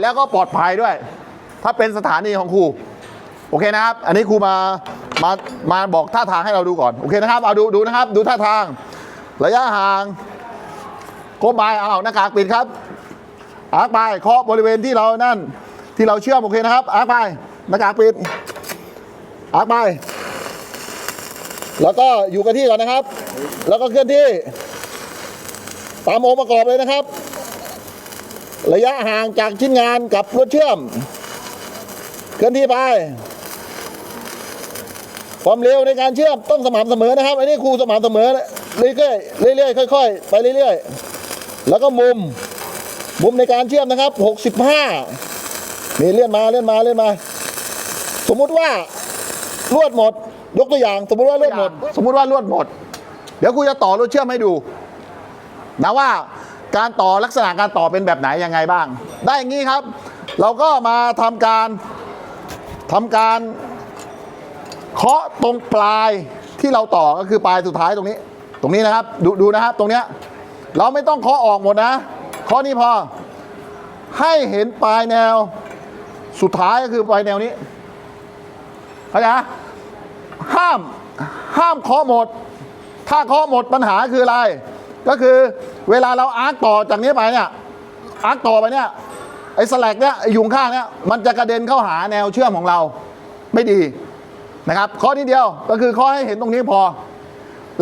แล้วก็ปลอดภัยด้วย ถ้าเป็นสถานีของครู โอเคนะครับ อันนี้ครูมา มา มาบอกท่าทางให้เราดูก่อน โอเคนะครับ เอาดู ดูนะครับ ดูท่าทาง ระยะห่างก้มไปเอาหน้ากากปิดครับอาร์คไปเคาะบริเวณที่เรานั่น ที่เราเชื่อมโอเคนะครับ อาร์คไปหน้ากากปิด อาร์คไป แล้วก็อยู่กับที่ก่อนนะครับ แล้วก็เคลื่อนที่ ตามองค์ประกอบเลยนะครับ ระยะห่างจากชิ้นงานกับรถเชื่อม เคลื่อนที่ไป ความเร็วในการเชื่อมต้องสม่ำเสมอนะครับ อันนี้ครูสม่ำเสมอเรื่อยๆเรื่อยๆค่อย ๆ ไปเรื่อยๆ แล้วก็มุม มุมในการเชื่อมนะครับ 65นี่เลื่อนมาเลื่อนมาเลื่อนมา สมมุติว่าลวดหมด ยกตัวอย่าง สมมุติว่าลวดหมด สมมุติว่าลวดหมด เดี๋ยวครูจะต่อรถเชื่อมให้ดูนะว่า การต่อลักษณะการต่อเป็นแบบไหนยังไงบ้าง ได้อย่างนี้ครับ เราก็มาทำการทำการเคาะตรงปลายที่เราต่อก็คือปลายสุดท้ายตรงนี้ ตรงนี้นะครับดูดูนะครับตรงเนี้ยเราไม่ต้องเคาะออกหมดนะเคาะนี่พอ ให้เห็นปลายแนวสุดท้ายก็คือปลายแนวนี้เข้าใจห้ามห้ามเคาะหมด ถ้าเคาะหมดปัญหาคืออะไร ก็คือเวลาเราอาร์คต่อจากนี้ไปเนี่ยอาร์คต่อไปเนี่ยไอ้สแลกเนี่ยไอ้ยุงข้างเนี่ยมันจะกระเด็นเข้าหาแนวเชื่อมของเราไม่ดีนะครับ ข้อนี้เดียวก็คือข้อให้เห็นตรงนี้พอ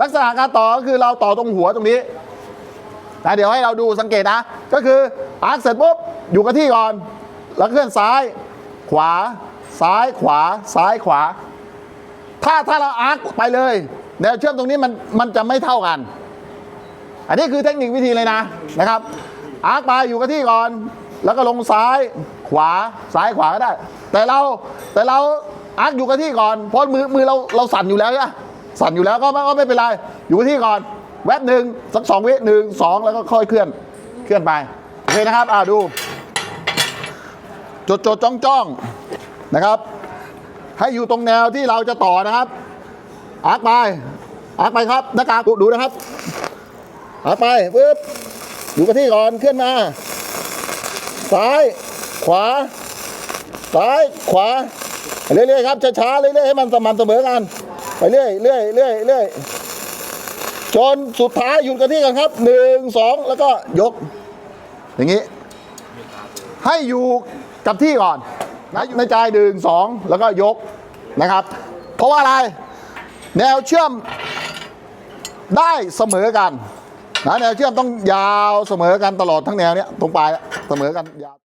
ลักษณะการต่อก็คือเราต่อตรงหัวตรงนี้นะเดี๋ยวให้เราดูสังเกตนะ ก็คืออาร์คเสร็จปุ๊บอยู่กับที่ก่อน แล้วเคลื่อนซ้าย ขวา ซ้ายขวา ซ้ายขวา ถ้าถ้าเราอาร์คไปเลยแนวเชื่อมตรงนี้มันมันจะไม่เท่ากัน อันนี้คือเทคนิควิธีเลยนะนะครับอาร์คไปอยู่กับที่ก่อน แล้วก็ลงซ้ายขวาซ้ายขวาก็ได้ แต่เราแต่เราอาร์คอยู่กับที่ก่อนเพราะมือมือเราเราสั่นอยู่แล้วใช่ไหมสั่นอยู่แล้วก็ไม่ก็ไม่เป็นไรอยู่กับที่ก่อน แวบหนึ่งสักสองวิหนึ่งสองแล้วก็ค่อยเคลื่อนเคลื่อนไปโอเคนะครับอ่าดูจดจดจ้องจ้องนะครับ ให้อยู่ตรงแนวที่เราจะต่อนะครับอาร์คไปอาร์คไปครับหน้ากากดูนะครับ เอาไปปึ๊บอยู่กับที่ก่อนเคลื่อนมา ซ้าย ขวา ซ้าย ขวา เรื่อยๆครับ ช้าๆ เรื่อยๆ ให้มันสม่ำเสมอกัน ไปเรื่อยเรื่อยเรื่อยเรื่อยจนสุดท้ายหยุดกับที่กันครับ หนึ่งสอง แล้วก็ยก อย่างนี้ ให้อยู่กับที่ก่อนนะในใจดึงสอง แล้วก็ยกนะครับ เพราะว่าอะไร แนวเชื่อมได้เสมอกัน นะแนวเชื่อมต้องยาวเสมอกันตลอดทั้งแนวเนี้ยตรงปลายเสมอกันยาว